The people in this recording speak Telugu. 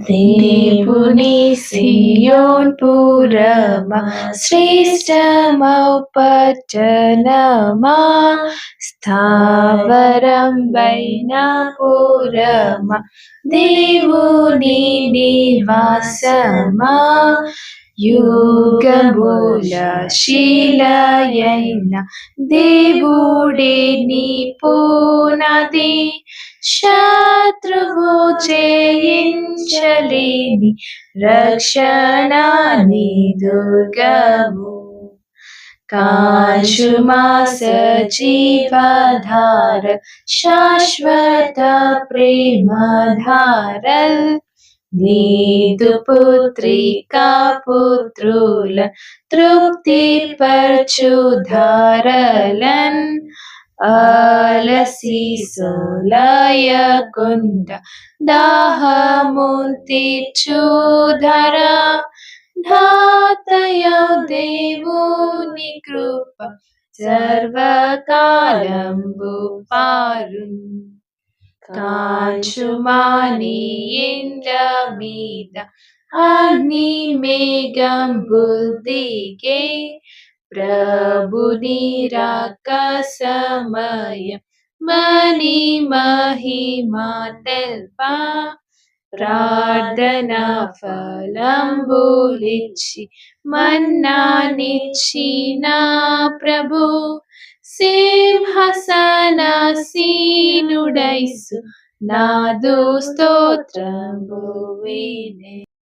దేవుని సియోన్ పురమా శ్రేష్టమౌ పట్టణమా స్థావరం వైన పురమా దేవుని నివాసమా యుగముల శిలయైన దేవుడే నీ పునది శత్రువు చేయించలేని రక్షణాని నీ దుర్గము. కాంచుమా సజీవధార శాశ్వత ప్రేమధారల్. నీదు పుత్రికా పుత్రుల తృప్తి పరచు ధారలన్ अलसि सुलय कुण्ड दाहमुन्तिुधरा धातय देवोनि कृप सर्वकालम्बुपारुन्। पारु ताच्छु मानि प्रभुनिराकसमय मणि महिमा तेल्पा प्रार्थना फलम्बुलिचि मन्नानिचि प्रभु सिंहसनसीनुडैसु नादु स्तोत्रम्बुविने